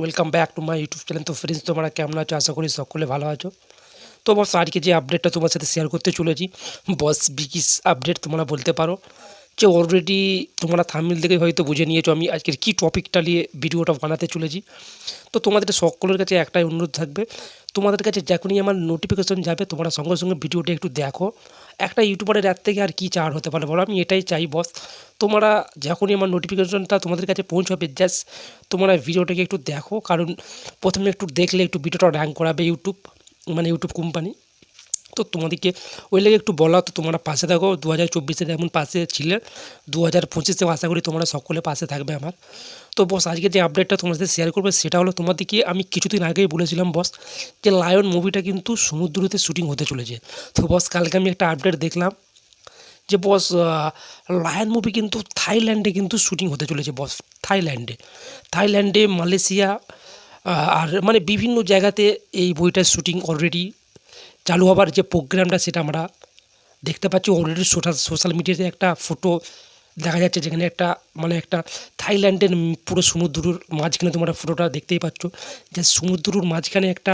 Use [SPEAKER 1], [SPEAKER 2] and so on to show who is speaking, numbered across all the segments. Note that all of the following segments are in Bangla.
[SPEAKER 1] Welcome back to my YouTube channel তো ফ্রেন্ডস তোমরা কেমন আছো? আশা করি সকলে ভালো আছো। তো বস, আজকে যে আপডেটটা তোমার সাথে শেয়ার করতে চলেছি, বস, বিকিস আপডেট তোমরা বলতে পারো। যে অলরেডি তোমরা থামিল থেকে হয়তো বুঝে নিয়েছো, আমি আজকের কী টপিকটা নিয়ে ভিডিওটা বানাতে চলেছি। তো তোমাদের সকলের কাছে একটাই অনুরোধ থাকবে, তোমাদের কাছে যখনই আমার নোটিফিকেশন যাবে, তোমরা সঙ্গে সঙ্গে ভিডিওটা একটু দেখো। একটা ইউটিউবারের অ্যাপ থেকে আর কি চার হতে পারে বলো? আমি এটাই চাই বস তোমরা যখনই আমার নোটিফিকেশনটা তোমাদের কাছে পৌঁছাবে জাস্ট তোমরা ভিডিওটাকে একটু দেখো। কারণ প্রথমে একটু দেখলে একটু ভিডিওটা র্যাঙ্ক করাবে ইউটিউব মানে ইউটিউব কোম্পানি তো তোমাদেরকে ওই লেগে একটু বলা তো তোমরা পাশে থাকো। দু হাজার চব্বিশে যেমন পাশে ছিলে দু হাজার পঁচিশে আশা করি তোমরা সকলে পাশে থাকবে আমার। তো বস, আজকে যে আপডেটটা তোমার সাথে শেয়ার করবে সেটা হলো তোমাদেরকে আমি কিছুদিন আগেই বলেছিলাম বস, যে লায়ন মুভিটা কিন্তু সমুদ্রতে শুটিং হতে চলেছে। তো বস, কালকে আমি একটা আপডেট দেখলাম, যে বস লায়ন মুভি কিন্তু থাইল্যান্ডে কিন্তু শুটিং হতে চলেছে বস থাইল্যান্ডে থাইল্যান্ডে মালয়েশিয়া আর মানে বিভিন্ন জায়গাতে এই বইটার শুটিং অলরেডি চালু হবার যে প্রোগ্রামটা সেটা আমরা দেখতে পাচ্ছি। অলরেডি সোশ্যাল সোশ্যাল মিডিয়াতে একটা ফটো দেখা যাচ্ছে যেখানে একটা মানে একটা থাইল্যান্ডের পুরো সমুদ্রর মাঝখানে তোমরা ফটোটা দেখতেই পাচ্ছ। যে সমুদ্রর মাঝখানে একটা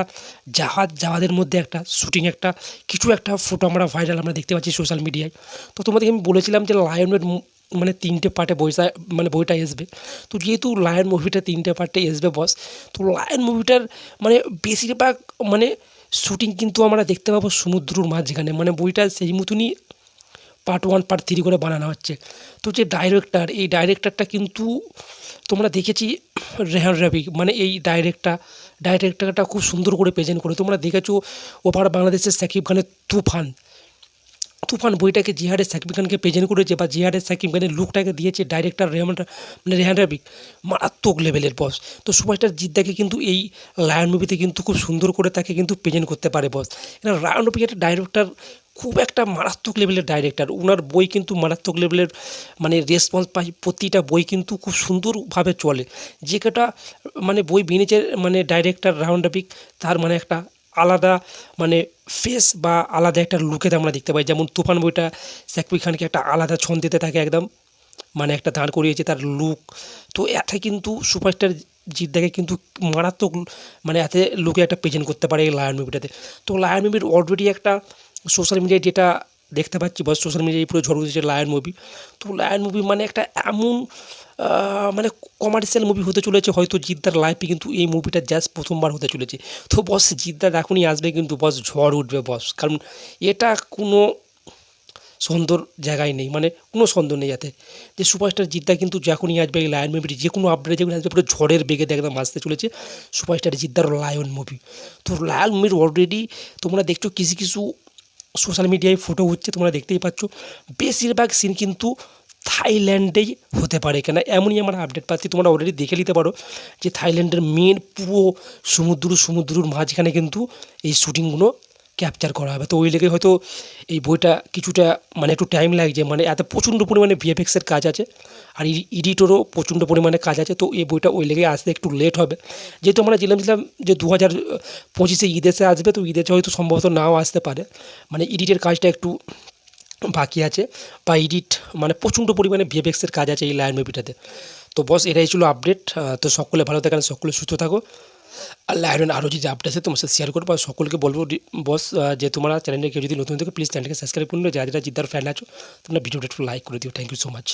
[SPEAKER 1] জাহাজ, জাহাজের মধ্যে একটা শুটিং একটা কিছু একটা ফটো আমরা ভাইরাল আমরা দেখতে পাচ্ছি সোশ্যাল মিডিয়ায় তো তোমাদেরকে আমি বলেছিলাম যে লায়নের মানে তিনটে পার্টে বইটা মানে বইটা আসবে তো যেহেতু লায়ন মুভিটা তিনটে পার্টে আসবে বস তো লায়ন মুভিটার মানে বেশিরভাগ মানে শুটিং কিন্তু আমরা দেখতে পাবো সমুদ্রর মাঝখানে। মানে বইটা সেই মতনই পার্ট ওয়ান পার্ট থ্রি করে বানানো হচ্ছে। তো যে ডাইরেক্টর এই ডাইরেক্টরটা কিন্তু তোমরা দেখেছি রেহান রবি মানে এই ডাইরেক্টর ডাইরেক্টরটা খুব সুন্দর করে প্রেজেন্ট করে। তোমরা দেখেছ ওপার বাংলাদেশের সাকিব খানের তুফান। তুফান বইটাকে জিহাদের সাকিব খানকে প্রেজেন্ট করেছে বা জিহাদের সাকিব খানের লুকটাকে দিয়েছে ডাইরেক্টর রেহান মানে রেহান রাবিক। মারাত্মক লেভেলের বস তো সুভাষটার জিদ্দাকে কিন্তু এই লায়ন মুভিতে কিন্তু খুব সুন্দর করে তাকে কিন্তু প্রেজেন্ট করতে পারে বস এরা লায়ন মুভি একটা ডাইরেক্টর খুব একটা মারাত্মক লেভেলের ডাইরেক্টর ওনার বই কিন্তু মারাত্মক লেভেলের মানে রেসপন্স পাই প্রতিটা বই কিন্তু খুব সুন্দরভাবে চলে। যে কটা মানে বই বিনেছে মানে ডাইরেক্টর রাউন্ড রাবিক, তার মানে একটা আলাদা মানে ফেস বা আলাদা একটা লুকেতে আমরা দেখতে পাই। যেমন তুফান বইটা সাকিব খানকে একটা আলাদা ছন্দিতে থাকে একদম মানে একটা দাঁড় করিয়েছে তার লুক তো এতে কিন্তু সুপারস্টার জিদ্দাকে কিন্তু মারাত্মক মানে এতে লুকে একটা প্রেজেন্ট করতে পারে এই লায়ন মুভিটাতে তো লায়ন মুভির অলরেডি একটা সোশ্যাল মিডিয়ায় যেটা দেখতে পাচ্ছি, বা সোশ্যাল মিডিয়ায় পুরো ঝড় উঠেছে লায়ন মুভি তো লায়ন মুভি মানে একটা এমন মানে কমার্শিয়াল মুভি হতে চলেছে, হয়তো জিদ্দার লাইফে কিন্তু এই মুভিটা জাস্ট প্রথমবার হতে চলেছে। তো বস জিদ্দার এখনই আসবে কিন্তু বস ঝড় উঠবে বস কারণ এটা কোনো সন্দেহর জায়গায় নেই মানে কোনো সন্দেহ নেই যাতে। যে সুপারস্টার জিদ্দা কিন্তু যখনই আসবে লায়ন মুভিটি যে কোনো আপডেট যেগুলো আসবে, পুরো ঝড়ের বেগে একদম আসতে চলেছে সুপারস্টার জিদ্দার লায়ন মুভি তো লায়ন মুভির অলরেডি তোমরা দেখছ কিছু কিছু সোশ্যাল মিডিয়ায় ফটো হচ্ছে, তোমরা দেখতেই পাচ্ছ। বেশিরভাগ সিন কিন্তু থাইল্যান্ডেই হতে পারে। কেন এমনই আমরা আপডেট পাচ্ছি, তোমরা অলরেডি দেখে নিতে পারো যে থাইল্যান্ডের মেন পুরো সমুদ্র, সমুদ্রর মাঝখানে কিন্তু এই শ্যুটিংগুলো ক্যাপচার করা হবে। তো ওই লেগে হয়তো এই বইটা কিছুটা মানে একটু টাইম লাগছে মানে এত প্রচণ্ড পরিমাণে ভিএফএক্সের কাজ আছে, আর এডিটরও প্রচণ্ড পরিমাণে কাজ আছে, তো এই বইটা ওই লেগে আসতে একটু লেট হবে। যেহেতু আমরা জেনেছিলাম যে দু হাজার পঁচিশে ঈদেশে আসবে, তো ঈদেশে হয়তো সম্ভবত নাও আসতে পারে। মানে এডিটের কাজটা একটু বাকি আছে বা এডিট মানে প্রচণ্ড পরিমাণে ভিএফএক্সের কাজ আছে এই লায়ন মুভিটাতে তো বস এটাই ছিল আপডেট তো সকলে ভালো থাকেন, সকলে সুস্থ থাকো। আর লায়নের আরও যদি আপডেট আছে, তোমার সাথে শেয়ার করব। আর সকলকে বলব বস যে তোমরা চ্যানেলটা কেউ যদি নতুন থেকে প্লিজ চ্যানেলকে সাবস্ক্রাইব করুন যারা যারা জিদার ফ্যান আছো, তোমরা ভিডিওটা একটু লাইক করে দিও। Thank you so much